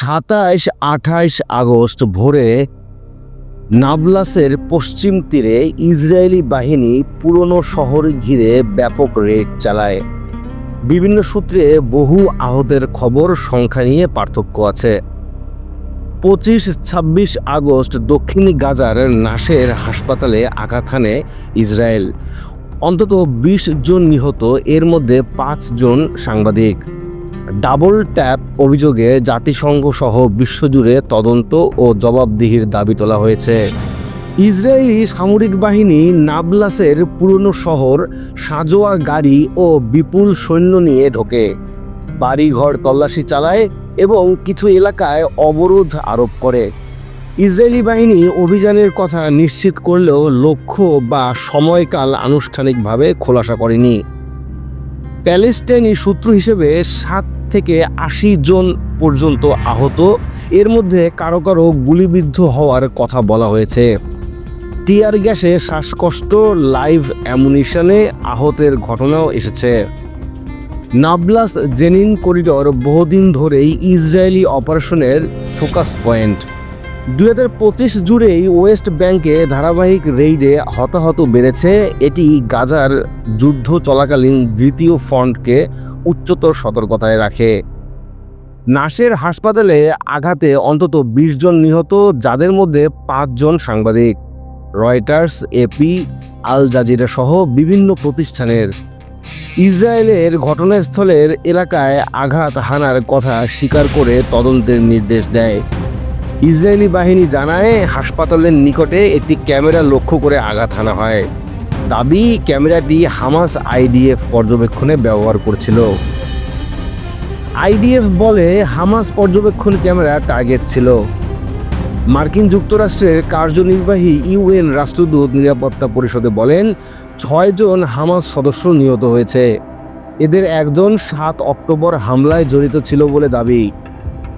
সাতাইশ, আঠাইশ আগস্ট ভোরে নাবলাসের পশ্চিম তীরে ইসরায়েলি বাহিনী পুরনো শহর ঘিরে ব্যাপক রেড চালায়। বিভিন্ন সূত্রে বহু আহতের খবর সংখ্যা নিয়ে পার্থক্য আছে। পঁচিশ, ছাব্বিশ আগস্ট দক্ষিণ গাজার নাসের হাসপাতালে আঘাত হানে ইসরায়েল। অন্তত বিশ জন নিহত, এর মধ্যে পাঁচ জন সাংবাদিক। ডাবল ট্যাপ অভিযোগে জাতিসংঘ সহ বিশ্বজুড়ে তদন্ত ও জবাবদিহির দাবি তোলা হয়েছে। ইসরায়েলি সামরিক বাহিনী নাবলাসের পুরনো শহর, সাজোয়া গাড়ি ও বিপুল সৈন্য নিয়ে ঢোকে। বাড়িঘর তল্লাশি চালায় এবং কিছু এলাকায় অবরোধ আরোপ করে। ইসরায়েলি বাহিনী অভিযানের কথা নিশ্চিত করলেও লক্ষ্য বা সময়কাল আনুষ্ঠানিকভাবে খোলাসা করেনি। প্যালেস্টাইনি সূত্র হিসেবে সাত থেকে আশি জন পর্যন্ত আহত। এর মধ্যে কারও কারও গুলিবিদ্ধ হওয়ার কথা বলা হয়েছে। টিয়ার গ্যাসে শ্বাসকষ্ট, লাইভ অ্যামুনিশনে আহতের ঘটনাও এসেছে। নাবলাস জেনিন করিডর বহুদিন ধরেই ইসরায়েলি অপারেশনের ফোকাস পয়েন্ট। দুই হাজার পঁচিশ জুড়েই ওয়েস্ট ব্যাংকে ধারাবাহিক রেইডে হতাহত বেড়েছে এটি গাজার যুদ্ধ চলাকালীন দ্বিতীয় ফ্রন্টকে উচ্চতর সতর্কতায় রাখে। নাসের হাসপাতালে আঘাতে অন্তত বিশ জন নিহত, যাদের মধ্যে পাঁচজন সাংবাদিক। রয়টার্স, এপি, আল জাজিরা সহ বিভিন্ন প্রতিষ্ঠানের। ইসরায়েলের ঘটনাস্থলের এলাকায় আঘাত হানার কথা স্বীকার করে তদন্তের নির্দেশ দেয়। ইসরায়েলি বাহিনী জানায় হাসপাতালের নিকটে একটি ক্যামেরা লক্ষ্য করে আঘাত হানা হয়। দাবি ক্যামেরাটি হামাস আইডিএফ পর্যবেক্ষণে ব্যবহার করছিল। আইডিএফ বলে, হামাস পর্যবেক্ষণ ক্যামেরা টার্গেট ছিল। মার্কিন যুক্তরাষ্ট্রের কার্যনির্বাহী ইউএন রাষ্ট্রদূত নিরাপত্তা পরিষদে বলেন ছয়জন হামাস সদস্য নিহত হয়েছে। এদের একজন সাত অক্টোবর হামলায় জড়িত ছিল বলে দাবি।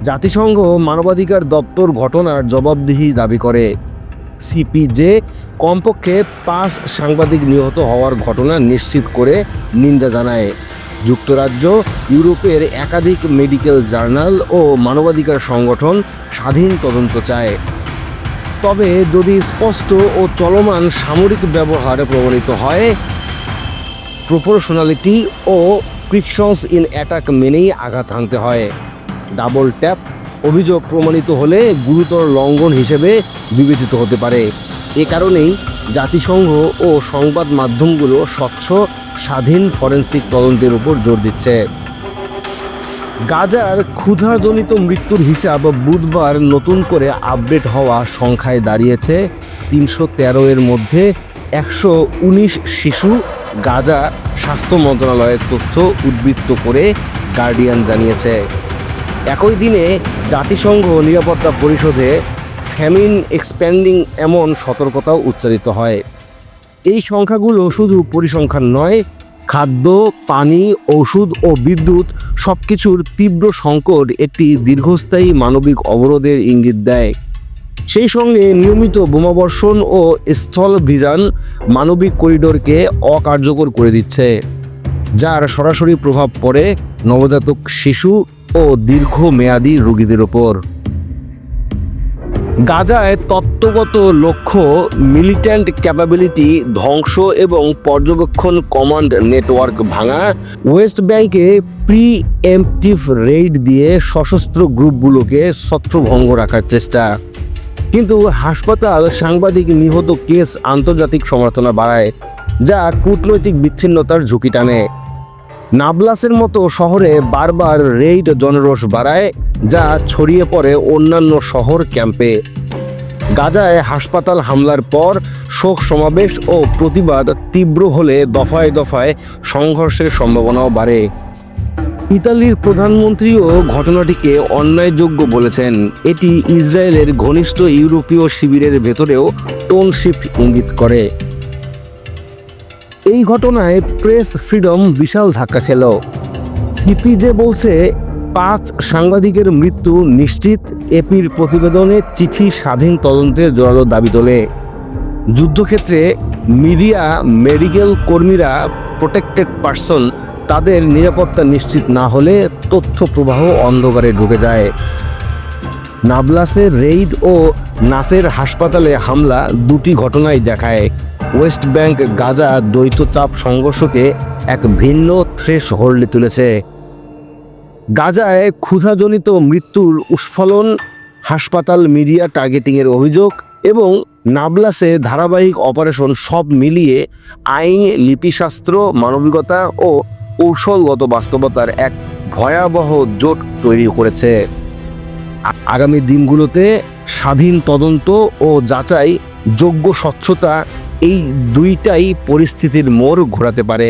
জাতিসংঘ মানবাধিকার দপ্তর ঘটনার জবাবদিহি দাবি করে। সিপিজে কমপক্ষে পাঁচ সাংবাদিক নিহত হওয়ার ঘটনা নিশ্চিত করে নিন্দা জানায়। যুক্তরাজ্য, ইউরোপের একাধিক মেডিকেল জার্নাল ও মানবাধিকার সংগঠন স্বাধীন তদন্ত চায়। তবে যদি স্পষ্ট ও চলমান সামরিক ব্যবহার প্রমাণিত হয় প্রপোর্শনালিটি ও প্রিকশনস ইন অ্যাটাক মেনেই আঘাত হানতে হয়। ডাবল ট্যাপ অভিযোগ প্রমাণিত হলে গুরুতর লঙ্ঘন হিসেবে বিবেচিত হতে পারে। এ কারণেই জাতিসংঘ ও সংবাদ মাধ্যমগুলো স্বচ্ছ, স্বাধীন ফরেন্সিক তদন্তের উপর জোর দিচ্ছে। গাজার ক্ষুধাজনিত মৃত্যুর হিসাব বুধবার নতুন করে আপডেট হওয়া সংখ্যায় দাঁড়িয়েছে। তিনশো তেরো এর মধ্যে একশো উনিশ শিশু গাজা স্বাস্থ্য মন্ত্রণালয়ের তথ্য উদ্বৃত্ত করে গার্ডিয়ান জানিয়েছে। একই দিনে জাতিসংঘ নিরাপত্তা পরিষদে ফ্যামিন এক্সপ্যান্ডিং এমন সতর্কতাও উচ্চারিত হয়। এই সংখ্যাগুলো শুধু পরিসংখ্যান নয়, খাদ্য, পানি ওষুধ ও বিদ্যুৎ সব কিছুর তীব্র সংকট একটি দীর্ঘস্থায়ী মানবিক অবরোধের ইঙ্গিত দেয়। সেই সঙ্গে নিয়মিত বোমাবর্ষণ ও স্থলভিযান মানবিক করিডোরকে অকার্যকর করে দিচ্ছে, যার সরাসরি প্রভাব পড়ে নবজাতক শিশু ও দীর্ঘমেয়াদী রোগীদের ওপর। গাজায় তত্ত্বগত লক্ষ্য, মিলিট্যান্ট ক্যাপাবিলিটি ধ্বংস এবং পর্যবেক্ষণ কমান্ড নেটওয়ার্ক ভাঙা। ওয়েস্ট ব্যাংকে প্রি এমটিভ রেইড দিয়ে সশস্ত্র গ্রুপগুলোকে ছত্রভঙ্গ রাখার চেষ্টা। কিন্তু হাসপাতাল সাংবাদিক নিহত কেস আন্তর্জাতিক সমালোচনা বাড়ায়, যা কূটনৈতিক বিচ্ছিন্নতার ঝুঁকি টানে। নাবলাসের মতো শহরে বারবার রেইড জনরোষ বাড়ায়, যা ছড়িয়ে পড়ে অন্যান্য শহর ক্যাম্পে। গাজায় হাসপাতাল হামলার পর শোক সমাবেশ ও প্রতিবাদ তীব্র হলে দফায় দফায় সংঘর্ষের সম্ভাবনাও বাড়ে। ইতালির প্রধানমন্ত্রীও ঘটনাটিকে অন্যায়যোগ্য বলেছেন। এটি ইসরায়েলের ঘনিষ্ঠ ইউরোপীয় শিবিরের ভেতরেও টোনশিপ ইঙ্গিত করে। এই ঘটনায় প্রেস ফ্রিডম বিশাল ধাক্কা খেল। সিপিজে বলছে, পাঁচ সাংবাদিকের মৃত্যু নিশ্চিত, এপির প্রতিবেদনে চিঠি স্বাধীন তদন্তের জোরালো দাবি তোলে। যুদ্ধক্ষেত্রে মিডিয়া, মেডিকেল কর্মীরা প্রোটেক্টেড পার্সন, তাদের নিরাপত্তা নিশ্চিত না হলে তথ্য প্রবাহ অন্ধকারে ঢুকে যায়। নাবলাসের রেইড ও নাসের হাসপাতালে হামলা দুটি ঘটনাই দেখায়। ওয়েস্ট ব্যাংক গাজা দ্বৈত চাপ সংঘর্ষকে এক ভিন্ন থ্রেশ হোল্ডে তুলেছে। গাজায় ক্ষুধাজনিত মৃত্যুর উস্ফলন হাসপাতাল মিডিয়া টার্গেটিংয়ের অভিযোগ এবং নাবলাসে ধারাবাহিক অপারেশন সব মিলিয়ে আইন, লিপিশাস্ত্র, মানবিকতা ও কৌশলগত বাস্তবতার এক ভয়াবহ জোট তৈরি করেছে। আগামী দিনগুলোতে স্বাধীন তদন্ত ও যাচাই, যোগ্য স্বচ্ছতা এই দুইটাই পরিস্থিতির মোড় ঘোরাতে পারে